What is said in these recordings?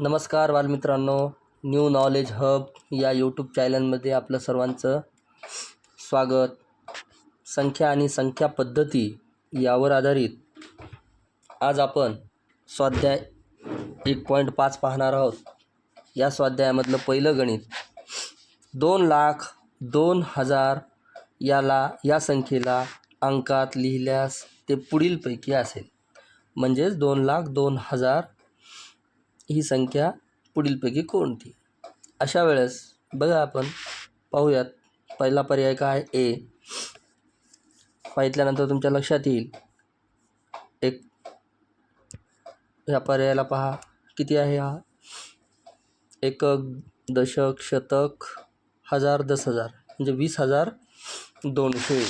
नमस्कार बालमित्रांनो new knowledge hub या यूट्यूब चॅनलमध्ये आपलं सर्वांचं स्वागत. संख्या आणि संख्या पद्धती यावर आधारित आज आपण स्वाध्याय एक पॉईंट पाच पाहणार आहोत. या स्वाध्यायामधलं पहिलं गणित दोन लाख दोन हजार याला या संख्येला अंकात लिहिल्यास ते पुढीलपैकी असेल. म्हणजेच दोन लाख दोन हजार ही संख्या पुढीलपैकी कोणती अशा वेळेस बघा आपण पाहूयात. पहिला पर्याय काय? ए पाहितल्यानंतर तुमच्या लक्षात येईल. एक. ह्या पर्यायाला पहा. किती आहे हा? एकक दशक शतक हजार दस हजार म्हणजे वीस हजार दोनशे.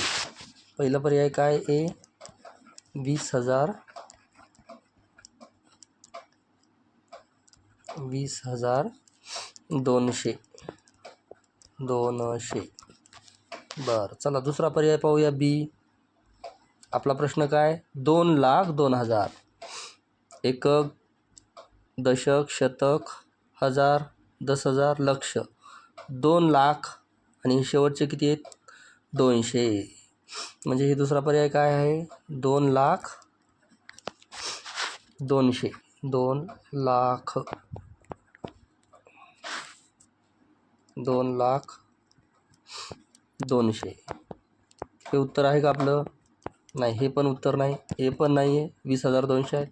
पहिला पर्याय काय? ए वीस हजार वीस हजार दोनशे. दोनशे. बरं चला दुसरा पर्याय पाहूया बी. आपला प्रश्न काय? दोन लाख दोन हजार. एकक दशक शतक हजार दस हजार लक्ष. दोन लाख आणि शेवटचे किती आहेत? दोनशे. म्हणजे हे दुसरा पर्याय काय आहे? दोन लाख दोनशे. दोन लाख. दोन लाख दोनशे. हे उत्तर आहे का आपलं? नाही हे पण उत्तर नाही. हे पण नाही आहे वीस हजार दोनशे आहे.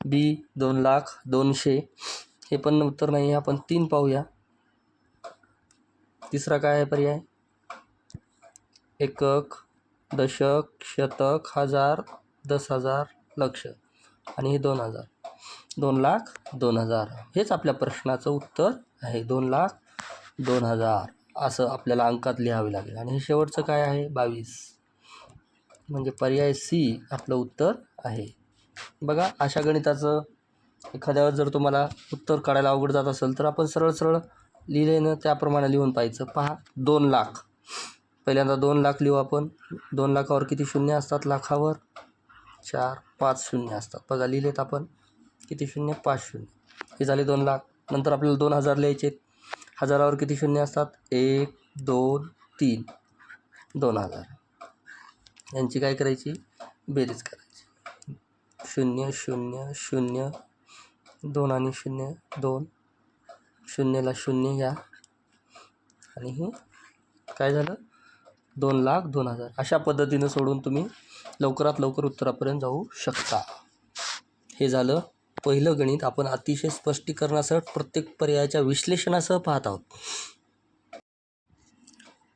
बी दोन लाख दोनशे. हे पण उत्तर नाही आहे आपण तीन पाहूया. तिसरा काय आहे पर्याय? एकक दशक शतक हजार दस हजार लक्ष. आणि हे दोन हजार. दोन लाख दोन हजार. हेच आपल्या प्रश्नाचं उत्तर आहे. दोन लाख दोन हजार असं आपल्याला अंकात लिहावे लागेल. आणि हे शेवटचं काय आहे? बावीस. म्हणजे पर्याय सी आपलं उत्तर आहे. बघा अशा गणिताचं एखाद्यावर जर तुम्हाला उत्तर काढायला अवघड जात असेल तर आपण सरळ सरळ लिहिले ना त्याप्रमाणे लिहून पाहायचं. पहा दोन लाख. पहिल्यांदा दोन लाख लिहू आपण. दोन लाखावर किती शून्य असतात? लाखावर चार पाच शून्य असतात. बघा लिहिलेत आपण किती शून्य? पाच शून्य. हे झाले दोन लाख. नंतर आपल्याला दोन हजार लिहायचे आहेत. हजारावर किती शून्य असतात? एक दोन तीन. दोन हजार. यांची काय करायची? बेरीज करायची. शून्य शून्य शून्य. दोन आणि शून्य दोन. शून्यला शून्य घ्या. आणि हे काय झालं? दोन लाख दोन हजार. अशा पद्धतीनं सोडून तुम्ही लवकरात लवकर उत्तरापर्यंत जाऊ शकता. हे झालं. पहिलं गणित आपण अतिशय स्पष्टीकरणासह प्रत्येक पर्यायाच्या विश्लेषणासह पाहत आहोत.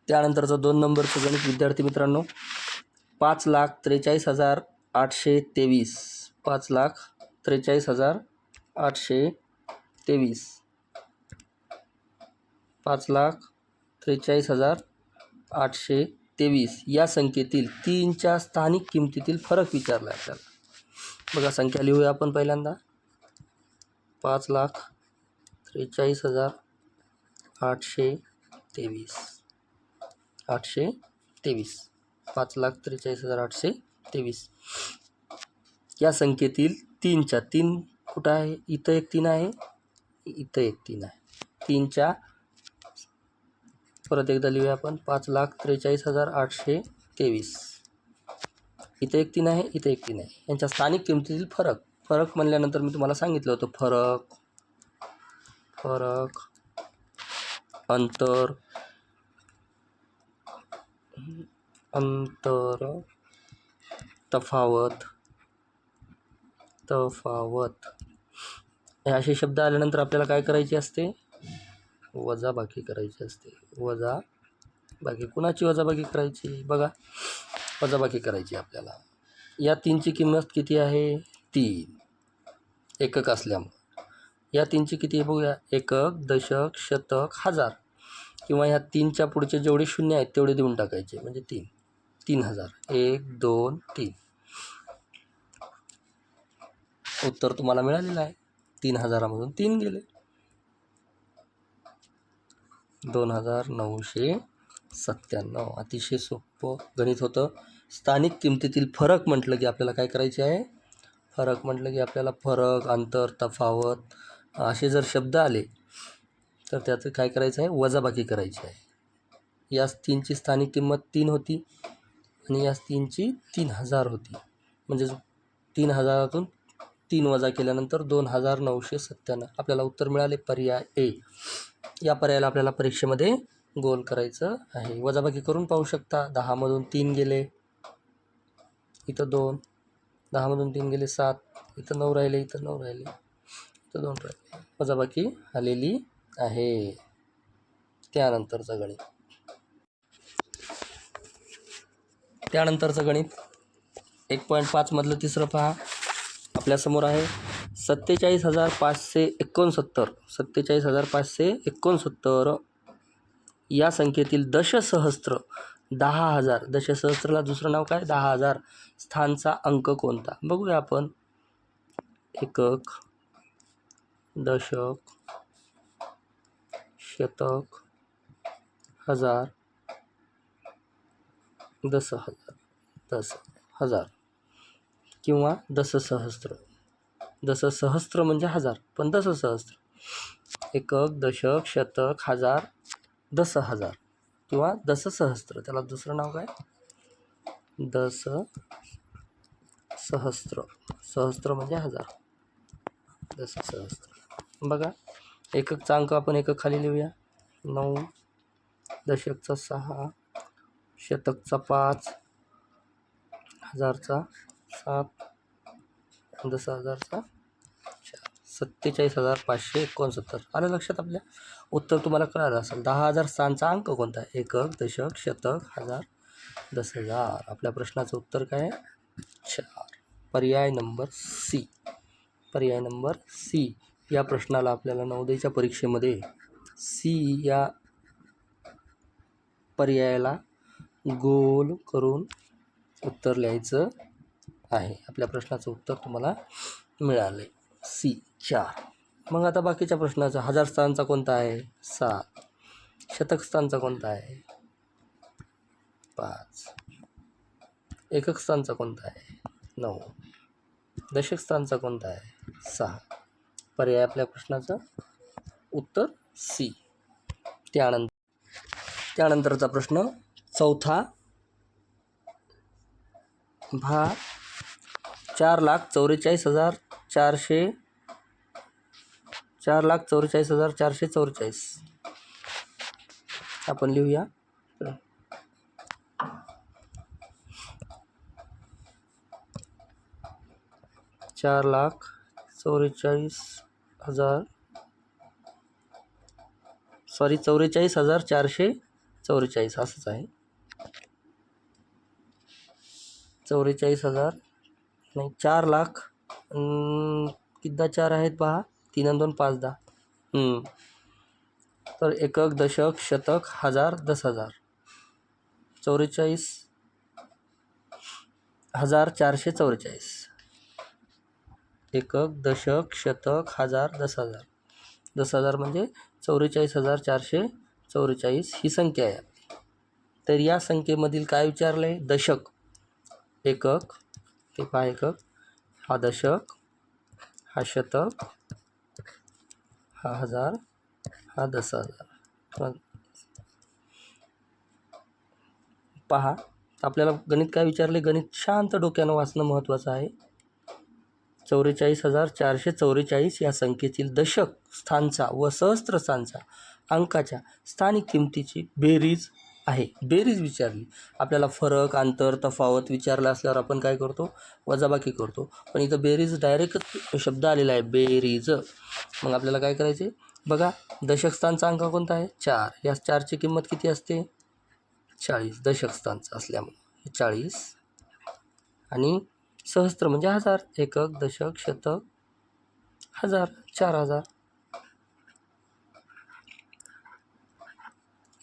त्यानंतरचं दोन नंबरचं गणित विद्यार्थी मित्रांनो. पाच लाख त्रेचाळीस हजार आठशे तेवीस. पाच लाख त्रेचाळीस हजार आठशे तेवीस. पाच लाख त्रेचाळीस हजार आठशे तेवीस. या संख्येतील तीनच्या स्थानिक किमतीतील फरक विचारला आहे आपल्याला. बघा संख्या लिहूया आपण पहिल्यांदा. पाच लाख त्रेचाळीस हजार आठशे तेवीस. आठशे तेवीस. पाच लाख त्रेचाळीस हजार आठशे तेवीस. या संख्येतील तीनच्या तीन कुठं आहे? इथं एक तीन आहे. इथं एक तीन आहे. तीनच्या परत एकदा लिहूया आपण. पाच लाख त्रेचाळीस हजार आठशे तेवीस. इथं एक तीन आहे इथं एक तीन आहे. यांच्या स्थानिक किमतीतील फरक. फरक म्हणल्यानंतर मी तुम्हाला सांगितलं होतं फरक फरक अंतर अंतर तफावत तफावत. हे असे शब्द आल्यानंतर आपल्याला काय करायचे असते? वजाबाकी करायची असते. वजा बाकी कुणाची वजाबाकी करायची? बघा वजाबाकी करायची आपल्याला. या तीनची किंमत किती आहे? तीन. एकक असल्यामुळं. या तीनची किती आहे बघूया? एकक दशक शतक हजार. किंवा ह्या तीनच्या पुढचे जेवढे शून्य आहेत तेवढे देऊन टाकायचे. म्हणजे तीन. तीन हजार. एक दोन तीन. उत्तर तुम्हाला मिळालेलं आहे. तीन हजारामधून तीन गेले. दोन हजार नऊशे सत्त्याण्णव. अतिशय सोपं गणित होतं. स्थानिक किमतीतील फरक म्हटलं की आपल्याला काय करायचे आहे? फरक म्हटलं की आपल्याला फरक अंतर तफावत असे जर शब्द आले तर त्याचं काय करायचं आहे? वजाबाकी करायची आहे. यास तीनची स्थानिक किंमत तीन होती आणि या तीनची तीन हजार होती. म्हणजेच तीन हजारातून तीन वजा केल्यानंतर दोन हजार नऊशे सत्त्याण्णव. आपल्याला उत्तर मिळाले पर्याय ए. या पर्यायाला आपल्याला परीक्षेमध्ये गोल करायचं आहे. वजाबाकी करून पाहू शकता. दहामधून तीन गेले. इथं दोन. दहामधून तीन गेले सात. इथं नऊ राहिले इथं नऊ राहिले. इथं दोन राहिले. वजाबाकी आलेली आहे. त्यानंतरचं गणित. त्यानंतरचं गणित. एक पॉईंट पाचमधलं तिसरं पहा. आपल्यासमोर आहे सत्तेचाळीस हजार पाचशे एकोणसत्तर. सत्तेचाळीस हजार पाचशे एकोणसत्तर. या संख्येतील दशसहस्त्र दहा हजार. दशसहस्त्रला दुसरं नाव काय? दहा हजार. स्थानचा अंक कोणता? बघूया आपण. एकक दशक शतक हजार. दस हजार दस हजार किंवा दससहस्त्र दससहस्त्र म्हणजे हजार पण दससहस्त्र एकक दशक शतक हजार दस हजार किंवा दससहस्त्र त्याला दुसरं नाव काय? दस सहस्त्र सहस्त्र म्हणजे हजार. दससहस्त्र बघा एककचा अंक आपण एकक खाली लिहूया. नऊ दशकचा सहा शतकचा पाच हजारचा सात दस हजारचा सत्तेचाळीस हजार पाचशे एकोणसत्तर. आलं लक्षात आपल्या? उत्तर तुम्हाला कळालं असेल. दहा हजार स्थानचा अंक कोणता? आहे एकक दशक शतक हजार दस हजार. आपल्या प्रश्नाचं उत्तर काय? चार. पर्याय नंबर सी. पर्याय नंबर सी. या प्रश्नाला आपल्याला नवोदयच्या परीक्षेमध्ये सी या पर्यायाला गोल करून उत्तर लिहायचं आहे. आपल्या प्रश्नाचं उत्तर तुम्हाला मिळालं आहे सी चार. मग आता बाकीच्या प्रश्नाचा हजार स्थानचा कोणता आहे? सात. शतक स्थानचा कोणता आहे? पाच. एकक स्थानचा कोणता आहे? नऊ. दशक स्थानचा कोणता आहे? सहा. पर्याय आपल्या प्रश्नाचं उत्तर सी. त्यानंतर त्यानंतरचा प्रश्न चौथा. भा चार लाख चौवेचाळीस हजार चारशे चार लाख चौवेचाळीस हजार चारशे चौवेचाळीस. आपण लिहूया. चार लाख चौवेचाळीस हजार सॉरी चौवेचाळीस हजार चारशे चौवेचाळीस असंच आहे. चौवेचाळीस हजार नाही चार लाख कितीदा चार आहेत पहा? तीन आणि दोन पाच दहा. तर एकक दशक शतक हजार दस हजार. चौवेचाळीस हजार चारशे चौवेचाळीस. एकक दशक शतक हजार दस हजार. दस हजार म्हणजे चौवेचाळीस हजार चारशे चौवेचाळीस ही संख्या आहे तर या संख्येमधील काय विचारलं आहे दशक. एकक ते पहा एकक. हा दशक हा शतक हा हजार हा दस हजार. पहा आपल्याला गणित काय विचारले? गणित शांत डोक्यानं वाचणं महत्त्वाचं आहे. चौवेचाळीस हजार चारशे चौवेचाळीस या संख्येतील दशक स्थानचा व सहस्त्र स्थानचा अंकाच्या स्थानिक किमतीची बेरीज आहे. बेरीज विचारली. आपल्याला फरक अंतर तफावत विचारला असल्यावर आपण काय करतो? वजाबाकी करतो. पण इथं बेरीज डायरेक्ट शब्द आलेला आहे. बेरीज. मग आपल्याला काय करायचे बघा दशकस्थानचा अंक कोणता आहे? चार. या चारची किंमत किती असते? चाळीस. दशकस्थानचा असल्यामुळे. चाळीस. आणि सहस्त्र म्हणजे हजार. एकक दशक शतक हजार चार हजार.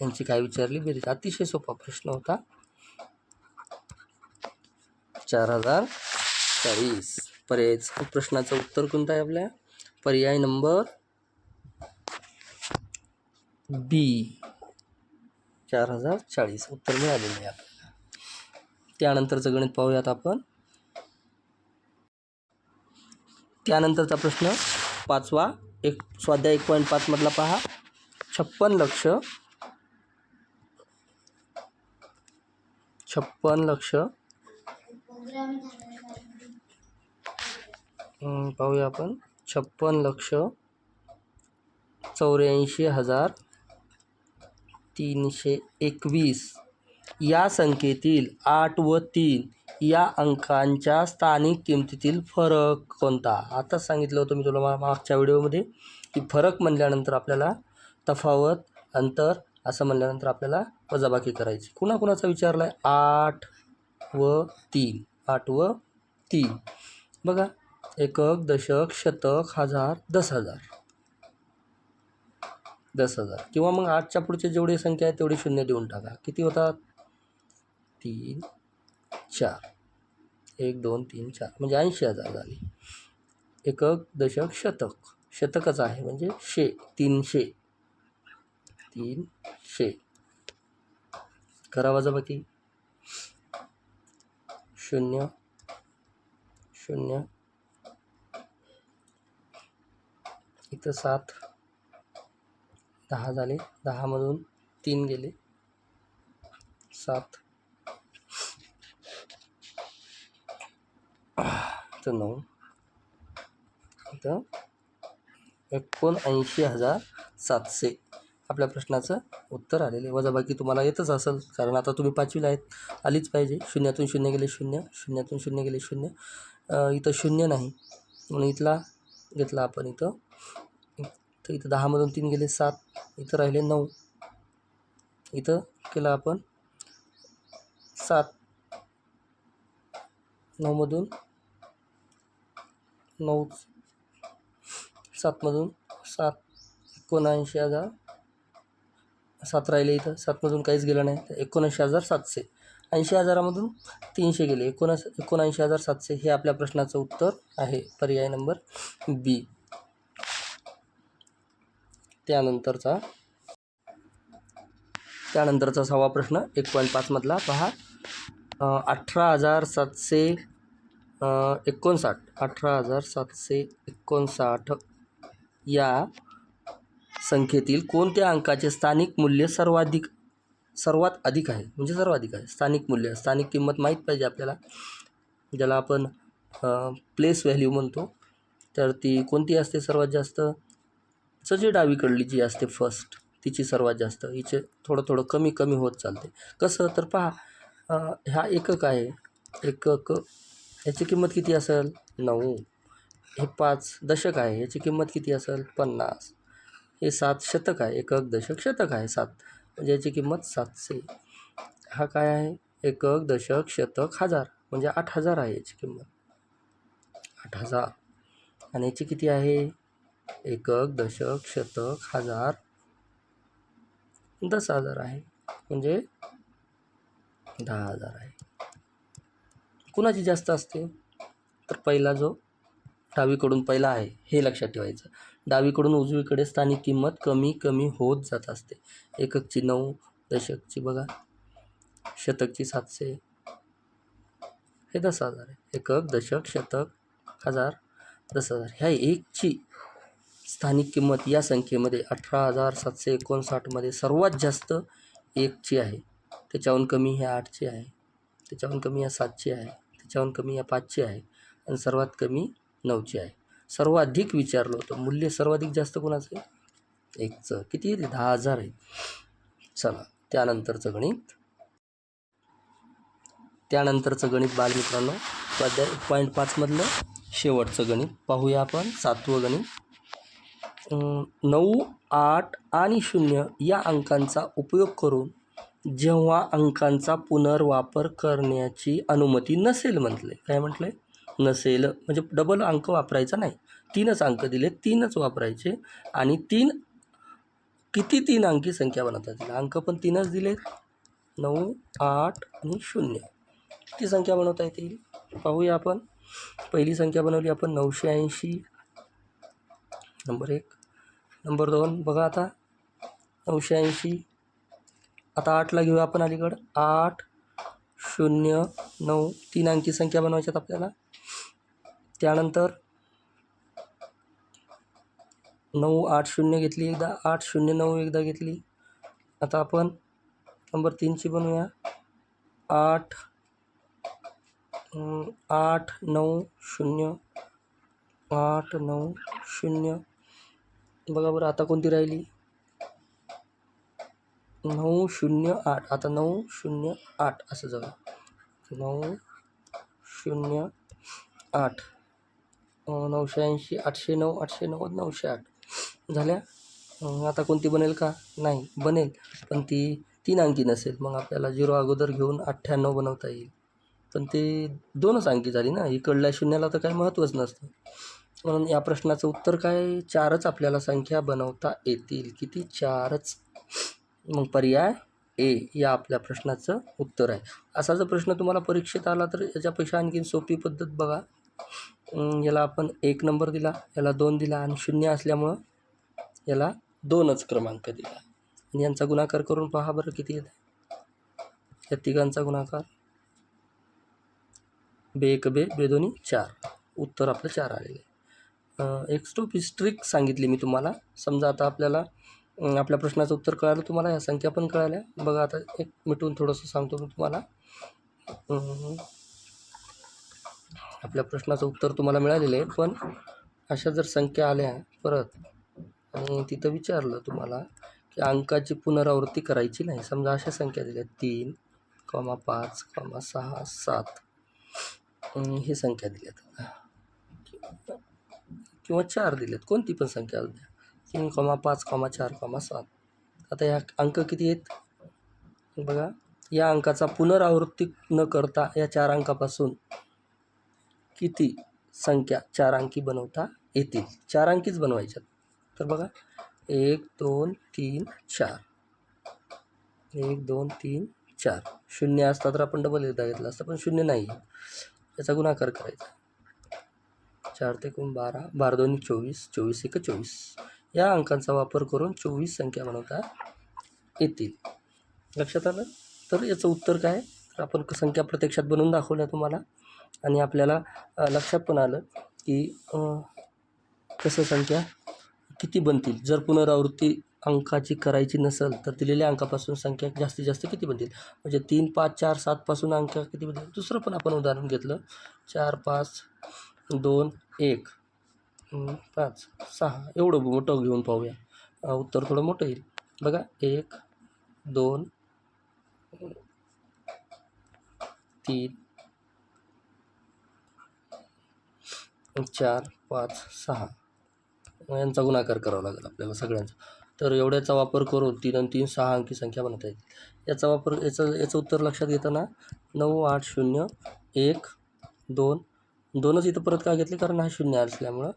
यांची काय विचारली? बेरीज अतिशय सोपा प्रश्न होता. चार हजार चाळीस. पर्यायच प्रश्नाचं उत्तर कोणतं आहे आपल्या? पर्याय नंबर बी. चार हजार चाळीस. उत्तर मिळालेलं आहे आपल्याला. त्यानंतरचं गणित पाहूयात आपण. त्यानंतरचा प्रश्न पाचवा. एक स्वाध्याय एक पॉईंट पाचमधला पहा. छप्पन लक्ष छप्पन लक्ष. पाहूया आपण. छप्पन लक्ष. चौऱ्याऐंशी हजार तीनशे एकवीस. या संख्येतील आठ व तीन या अंकांच्या स्थानिक किमतीतील फरक कोणता? आताच सांगितलं होतं मी तुला मा- मागच्या व्हिडिओमध्ये की फरक म्हणल्यानंतर आपल्याला तफावत अंतर असं म्हणल्यानंतर आपल्याला वजाबाकी करायची. कुणाकुणाचा विचारला आहे आठ व तीन. आठ व तीन. बघा एकक दशक शतक हजार दस हजार. दस हजार. किंवा मग आठच्या पुढचे जेवढी संख्या आहे तेवढी शून्य देऊन टाका. किती होतात? तीन चार. एक दोन तीन चार. म्हणजे ऐंशी हजार झाले. एकक दशक शतक. शतकच आहे म्हणजे शे तीनशे. तीनशे करा वजाबाकी. शून्य. शून्य. इथं सात. दहा झाले. दहामधून तीन गेले. सात. इथं नऊ. इथं एकोणऐंशी हजार सातशे. आपल्या प्रश्नाचं उत्तर आलेलं आहे. वजाबाकी तुम्हाला येतच असेल कारण आता तुम्ही पाचवीला आहेत. आलीच पाहिजे. शून्यातून शून्य गेले शून्य शून्यातून शून्य गेले शून्य. इथं शून्य नाही. म्हणून इथला घेतला आपण इथं. तर इथं दहामधून तीन गेले सात. इथं राहिले नऊ. इथं केलं आपण सात. नऊमधून नऊ सातमधून सात. एकोणऐंशी हजार. सात राहिले इथं. सातमधून काहीच गेलं नाही. तर एकोणऐंशी हजार सातशे. ऐंशी हजारामधून तीनशे गेले. एकोणस एकोणऐंशी हजार सातशे हे आपल्या प्रश्नाचं उत्तर आहे. पर्याय नंबर बी त्यानंतरचा त्यानंतरचा सहावा प्रश्न एक पॉईंट पाचमधला पहा. अठरा हजार सातशे एकोणसाठ. अठरा हजार सातशे एकोणसाठ या संख्येतील कोणत्या अंकाचे स्थानिक मूल्य सर्वाधिक सर्वात अधिक आहे? म्हणजे सर्वाधिक आहे. स्थानिक मूल्य. स्थानिक किंमत माहीत पाहिजे आपल्याला. ज्याला आपण प्लेस व्हॅल्यू म्हणतो. तर ती कोणती असते सर्वात जास्त? सजी डावीकडली जी असते फर्स्ट तिची सर्वात जास्त. हिचे थोडं थोडं कमी कमी होत चालते. कसं? तर पहा ह्या हा एकक आहे. एकक ह्याची किंमत किती असेल? नऊ. हे पाच दशक आहे. याची किंमत किती असेल? पन्नास. हे सात शतक आहे. एकक दशक शतक आहे सात. म्हणजे याची किंमत सातशे. हा काय आहे? एकक दशक शतक हजार. म्हणजे आठ हजार आहे याची किंमत. आठ हजार. आणि याची किती आहे? एकक दशक शतक हजार. दस हजार आहे. म्हणजे दहा हजार आहे. कुणाची जास्त असते? तर पहिला जो डावीकडून पहिला आहे हे लक्षात ठेवायचं. डावीकडून उजवीकडे स्थानिक किंमत कमी कमी होत जात असते. एककची नऊ दशकची बघा. शतकची सातशे. हे दस हजार आहे. एकक दशक शतक हजार दस हजार. ह्या एकची स्थानिक किंमत या संख्येमध्ये अठरा हजार सातशे एकोणसाठमध्ये सर्वात जास्त एकची आहे. त्याच्याहून कमी ह्या आठची आहे. त्याच्याहून कमी या सातची आहे. त्याच्याहून कमी या पाचची आहे. आणि सर्वात कमी नऊची आहे. सर्वाधिक विचारलं होतं. मूल्य सर्वाधिक जास्त कोणाचं आहे? एकचं. किती येते दहा हजार आहे चला त्यानंतरचं गणित. त्यानंतरचं गणित बालमित्रांनो स्वाध्याय पॉईंट पाचमधलं शेवटचं गणित पाहूया आपण. सातवं गणित. नऊ आठ आणि शून्य या अंकांचा उपयोग करून जेव्हा अंकांचा पुनर्वापर करण्याची अनुमती नसेल म्हटले काय म्हटलं आहे नसेल म्हणजे डबल अंक वापरायचा नाही. तीनच अंक दिले तीनच वापरायचे आणि तीन किती तीन अंकी संख्या बनवता येतील अंक पण तीनच दिले नऊ आठ आणि शून्य. किती संख्या बनवता येतील? पाहूया आपण. पहिली संख्या बनवली आपण नऊशे ऐंशी. नंबर एक. नंबर दोन बघा आता. नऊशे ऐंशी. आता आठला घेऊया आपण अलीकडं. आठ शून्य नऊ तीन अंकी संख्या बनवायच्यात आपल्याला. त्यानंतर नऊ आठ शून्य घेतली एकदा आठ शून्य नऊ एकदा घेतली. आता आपण नंबर तीनची बनवूया. आठ आठ नऊ शून्य आठ नऊ शून्य. बघा बरं आता कोणती राहिली? नऊ शून्य आठ. आता नऊ शून्य आठ असं जाऊ. नऊ शून्य आठ. नऊशे ऐंशी आठशे नऊ आठशे नव्वद नऊशे आठ. झाल्या? आता कोणती बनेल का? नाही बनेल. पण ती तीन अंकी नसेल. मग आपल्याला झिरो अगोदर घेऊन अठ्ठ्याण्णव बनवता येईल. पण ते दोनच अंकी झाली ना? इकडल्या शून्याला तर काही महत्त्वच नसतं. म्हणून या प्रश्नाचं उत्तर काय? चारच आपल्याला संख्या बनवता येतील. किती? चारच. मग पर्याय ए या आपल्या प्रश्नाचं उत्तर आहे. असा जर प्रश्न तुम्हाला परीक्षेत आला तर याच्यापेक्षा आणखीन सोपी पद्धत बघा. याला आपण एक नंबर दिला याला दोन दिला आणि शून्य असल्यामुळं याला दोनच क्रमांक दिला. आणि यांचा गुणाकार करून पहा बरं किती येते या तिघांचा गुणाकार. बे एक बे बे दोन्ही चार. उत्तर आपलं चार आलेलं आहे. एक स्टोप ही सांगितली मी तुम्हाला. समजा आता आपल्याला आपल्या प्रश्नाचं उत्तर कळालं तुम्हाला ह्या संख्या पण कळाल्या. बघा आता एक मिटून थोडंसं सांगतो मी तुम्हाला. आपल्या प्रश्नाचं उत्तर तुम्हाला मिळालेलं आहे पण अशा जर संख्या आल्या परत आणि तिथं विचारलं तुम्हाला की अंकाची पुनरावृत्ती करायची नाही समजा अशा संख्या दिल्या तीन कॉमा पाच कॉमा सहा सात. ही संख्या दिल्यात. किंवा चार दिल्यात कोणती पण संख्या द्या तीन कॉमा पाच कॉमा चार कॉमा सात. आता ह्या अंक किती आहेत? बघा या अंकाचा पुनरावृत्ती न करता या चार अंकापासून किती संख्या चार अंकी बनवता येतील? चार अंकीच बनवायच्यात. तर बघा एक दोन तीन चार. एक दोन तीन चार. शून्य असता तर आपण डबल एकदा घेतला असता पण शून्य नाही. याचा गुणाकार करायचा. चार ते कोण बारा बारा दोन चोवीस चोवीस एक चोवीस. या अंकांचा वापर करून चोवीस संख्या बनवता येतील. लक्षात आलं? तर याचं उत्तर काय? आपण क- संख्या प्रत्यक्षात बनवून दाखवल्या तुम्हाला. आणि आपल्याला लक्षात पण आलं की कसं संख्या किती बनतील? जर पुनरावृत्ती अंकाची करायची नसेल तर दिलेल्या अंकापासून संख्या जास्तीत जास्त किती बनतील? म्हणजे तीन पाच चार सातपासून अंक किती बनतील? दुसरं पण आपण उदाहरण घेतलं. चार पाच दोन एक. पाच सहा एवढं मोठं घेऊन पाहूया. उत्तर थोडं मोठं येईल. बघा एक दोन तीन चार पाच सहा. यांचा गुणाकार करावा लागेल आपल्याला सगळ्यांचा. तर एवढ्याचा वापर करून तीन आणि तीन सहा अंकी संख्या बनवता येईल. याचा वापर याचं याचं उत्तर लक्षात घेताना नऊ आठ शून्य एक दोन दोनच इथं परत का घेतले? कारण हा शून्य असल्यामुळं.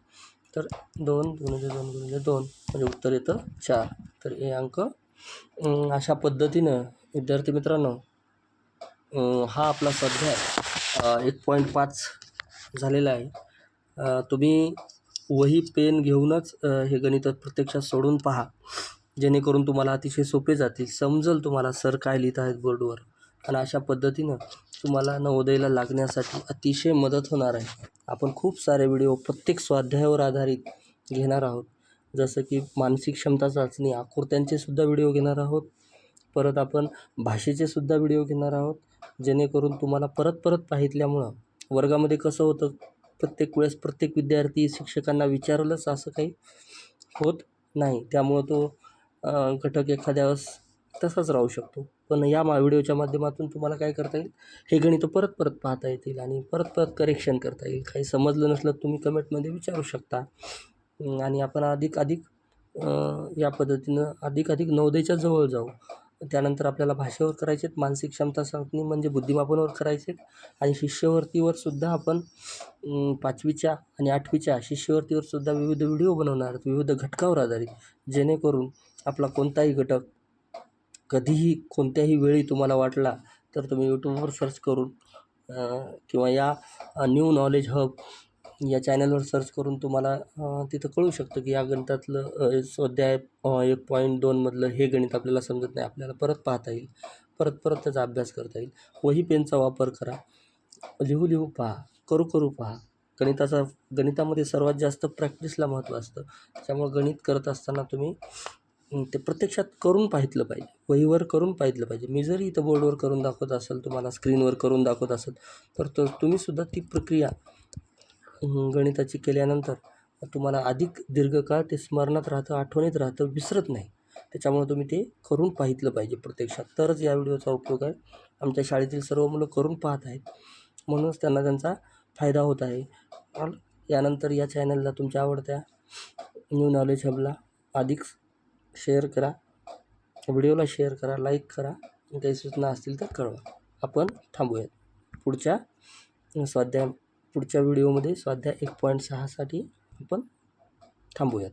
तर दोन गुणिले दोन गुणिले दोन म्हणजे उत्तर येतं चार. तर हे अंक अशा पद्धतीनं विद्यार्थी मित्रांनो हा आपला सध्या एक पॉईंट पाच झालेला आहे. तुम्ही वही पेन घेऊनच हे गणित प्रत्यक्षात सोडून पहा. जेणेकरून तुम्हाला अतिशय सोपे जातील. समजेल तुम्हाला सर काय लिहित आहेत बोर्डवर. आणि अशा पद्धतीनं तुम्हाला नवोदयला लागण्यासाठी अतिशय मदत होणार आहे. आपण खूप सारे व्हिडिओ प्रत्येक स्वाध्यायावर आधारित घेणार आहोत. जसं की मानसिक क्षमता चाचणी आकृत्यांचे सुद्धा व्हिडिओ घेणार आहोत. परत आपण भाषेचे सुद्धा व्हिडिओ घेणार आहोत. जेणेकरून तुम्हाला परत परत पाहितल्यामुळं वर्गामध्ये कसं होतं प्रत्येक वेळेस प्रत्येक विद्यार्थी शिक्षकांना विचारलंच असं काही होत नाही. त्यामुळं तो घटक एखाद्या वेळेस तसाच राहू शकतो. पण या मा व्हिडिओच्या माध्यमातून तुम्हाला काय करता येईल? हे गणितं परत परत पाहता येतील आणि परत परत करेक्शन करता येईल. काही समजलं नसलं तुम्ही कमेंटमध्ये विचारू शकता. आणि आपण अधिक अधिक या पद्धतीनं अधिक अधिक नवदेच्या जवळ जाऊ. त्यानंतर आपल्याला भाषेवर करायचे आहेत मानसिक क्षमता चाचणी म्हणजे बुद्धिमापनावर करायचे आहेत आणि शिष्यवृत्तीवर सुद्धा आपण पाचवीच्या आणि आठवीच्या शिष्यवृत्तीवर सुद्धा विविध व्हिडिओ बनवणार आहेत. विविध घटकावर आधारित. जेणेकरून आपला कोणताही घटक कधीही कोणत्याही वेळी तुम्हाला वाटला तर तुम्ही यूट्यूबवर सर्च करून किंवा या न्यू नॉलेज हब या चॅनलवर सर्च करून तुम्हाला तिथं कळू शकतं की या गणितातलं स्वाध्याय एक पॉईंट दोनमधलं हे गणित आपल्याला समजत नाही. आपल्याला परत पाहता येईल. परत परत त्याचा अभ्यास करता येईल. वही पेनचा वापर करा. लिहू लिहू पहा. करू करू पहा. गणिताचा गणितामध्ये सर्वात जास्त प्रॅक्टिसला महत्त्व असतं. त्यामुळं गणित करत असताना तुम्ही ते प्रत्यक्षात करून पाहितलं पाहिजे. वहीवर करून पाहितलं पाहिजे. मी जरी इथं बोर्डवर करून दाखवत असेल तुम्हाला स्क्रीनवर करून दाखवत असेल तर तो तुम्हीसुद्धा ती प्रक्रिया गणिताची केल्यानंतर तुम्हाला अधिक दीर्घकाळ ते स्मरणात राहतं आठवणीत राहतं विसरत नाही. त्याच्यामुळे तुम्ही ते करून पाहितलं पाहिजे प्रत्यक्षात. तरच या व्हिडिओचा उपयोग आहे. आमच्या शाळेतील सर्व मुलं करून पाहत आहेत. म्हणूनच त्यांना त्यांचा फायदा होत आहे. यानंतर या चॅनलला तुमच्या आवडत्या न्यू नॉलेज हबला अधिक शेअर करा. व्हिडिओला शेअर करा लाईक करा. आणि काही सूचना असतील तर कळवा. आपण थांबूयात. पुढच्या स्वाध्याय पुढच्या व्हिडिओमध्ये स्वाध्याय एक पॉईंट सहासाठी आपण थांबूयात.